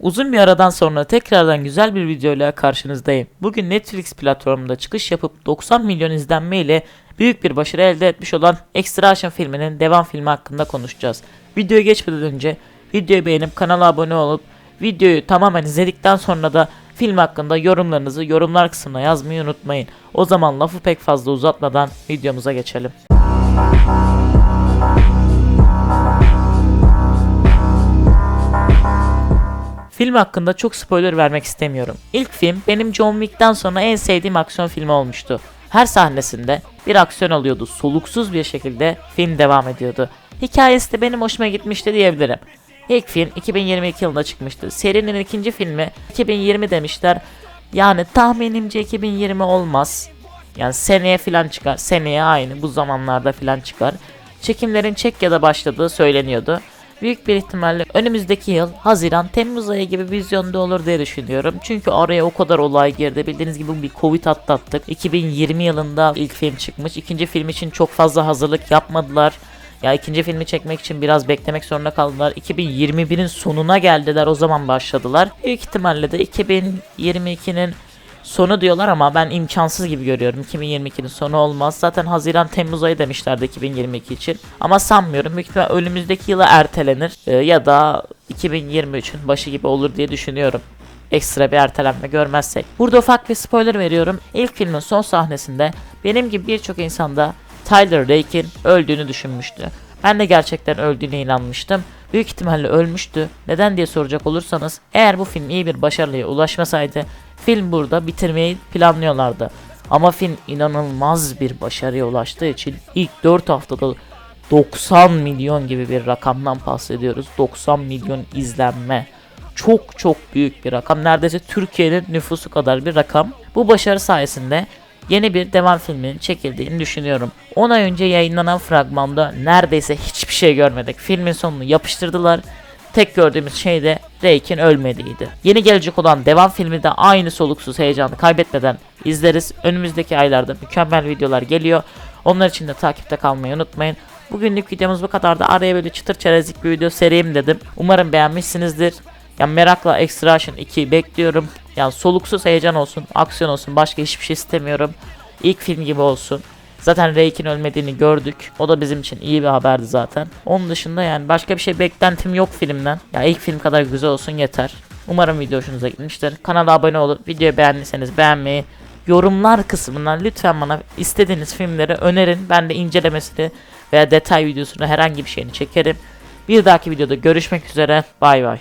Uzun bir aradan sonra tekrardan güzel bir videoyla karşınızdayım. Bugün Netflix platformunda çıkış yapıp 90 milyon izlenme ile büyük bir başarı elde etmiş olan Extraction filminin devam filmi hakkında konuşacağız. Videoya geçmeden önce videoyu beğenip kanala abone olup videoyu tamamen izledikten sonra da film hakkında yorumlarınızı yorumlar kısmına yazmayı unutmayın. O zaman lafı pek fazla uzatmadan videomuza geçelim. Film hakkında çok spoiler vermek istemiyorum. İlk film benim John Wick'ten sonra en sevdiğim aksiyon filmi olmuştu. Her sahnesinde bir aksiyon oluyordu. Soluksuz bir şekilde film devam ediyordu. Hikayesi de benim hoşuma gitmişti diyebilirim. İlk film 2022 yılında çıkmıştı. Serinin ikinci filmi 2020 demişler. Yani tahminimce 2020 olmaz. Yani seneye filan çıkar. Seneye aynı bu zamanlarda filan çıkar. Çekimlerin Çekya'da başladığı söyleniyordu. Büyük bir ihtimalle önümüzdeki yıl Haziran Temmuz ayı gibi vizyonda olur diye düşünüyorum. Çünkü araya o kadar olay girdi. Bildiğiniz gibi bir Covid atlattık. 2020 yılında ilk film çıkmış. İkinci film için çok fazla hazırlık yapmadılar. Ya ikinci filmi çekmek için biraz beklemek zorunda kaldılar. 2021'in sonuna geldiler o zaman başladılar. Büyük ihtimalle de 2022'nin sonu diyorlar ama ben imkansız gibi görüyorum. 2022'nin sonu olmaz. Zaten Haziran Temmuz ayı demişlerdi 2022 için. Ama sanmıyorum. Büyük ihtimal önümüzdeki yıla ertelenir. Ee, ya da 2023'ün başı gibi olur diye düşünüyorum. Ekstra bir ertelenme görmezsek. Burada ufak bir spoiler veriyorum. İlk filmin son sahnesinde benim gibi birçok insanda Tyler Rake'in öldüğünü düşünmüştü. Ben de gerçekten öldüğüne inanmıştım. Büyük ihtimalle ölmüştü. Neden diye soracak olursanız eğer bu film iyi bir başarıya ulaşmasaydı film burada bitirmeyi planlıyorlardı. Ama film inanılmaz bir başarıya ulaştığı için ilk 4 haftada 90 milyon gibi bir rakamdan bahsediyoruz. 90 milyon izlenme. Çok çok büyük bir rakam. Neredeyse Türkiye'nin nüfusu kadar bir rakam. Bu başarı sayesinde yeni bir devam filminin çekildiğini düşünüyorum. 10 ay önce yayınlanan fragmanda neredeyse hiçbir şey görmedik. Filmin sonunu yapıştırdılar. Tek gördüğümüz şey de Rake'in ölmediğiydi. Yeni gelecek olan devam filmi de aynı soluksuz heyecanı kaybetmeden izleriz. Önümüzdeki aylarda mükemmel videolar geliyor. Onlar için de takipte kalmayı unutmayın. Bugünlük videomuz bu kadar da araya böyle çıtır çerezlik bir video sereyim dedim. Umarım beğenmişsinizdir. Yani merakla Extraction 2'yi bekliyorum. Yani soluksuz heyecan olsun, aksiyon olsun, başka hiçbir şey istemiyorum. İlk film gibi olsun. Zaten Rake'in ölmediğini gördük. O da bizim için iyi bir haberdi zaten. Onun dışında yani başka bir şey beklentim yok filmden. Ya ilk film kadar güzel olsun yeter. Umarım video hoşunuza gitmiştir. Kanala abone olup videoyu beğendiyseniz beğenmeyi, yorumlar kısmından lütfen bana istediğiniz filmleri önerin. Ben de incelemesini veya detay videosunu herhangi bir şeyini çekerim. Bir dahaki videoda görüşmek üzere. Bay bay.